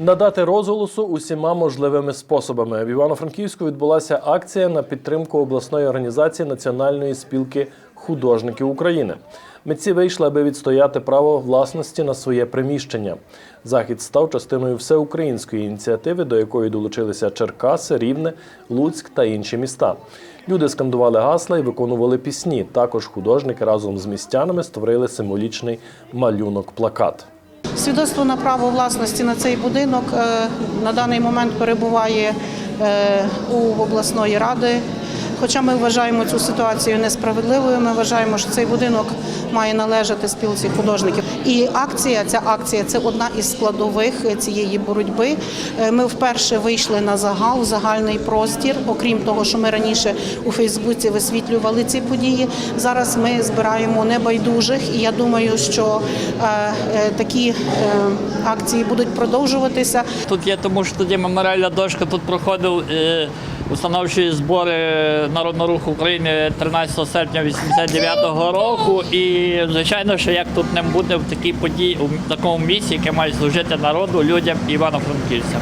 Надати розголосу усіма можливими способами. В Івано-Франківську відбулася акція на підтримку обласної організації Національної спілки художників України. Митці вийшли, аби відстояти право власності на своє приміщення. Захід став частиною всеукраїнської ініціативи, до якої долучилися Черкаси, Рівне, Луцьк та інші міста. Люди скандували гасла і виконували пісні. Також художники разом з містянами створили символічний малюнок-плакат. Свідоцтво на право власності на цей будинок е, на даний момент перебуває е, у обласної ради. Хоча ми вважаємо цю ситуацію несправедливою, ми вважаємо, що цей будинок має належати спілці художників. І акція, ця акція це одна із складових цієї боротьби. Е, Ми вперше вийшли на загал, загальний простір. Окрім того, що ми раніше у Фейсбуці висвітлювали ці події. Зараз ми збираємо небайдужих, і я думаю, що е, е, такі акції будуть продовжуватися. Тут є тому, що тоді меморіальна дошка тут проходив установчі збори Народного руху України 13 серпня 89-го року. І звичайно, що як тут не буде в такій події у такому місці, яке має служити народу, людям івано-франківцям.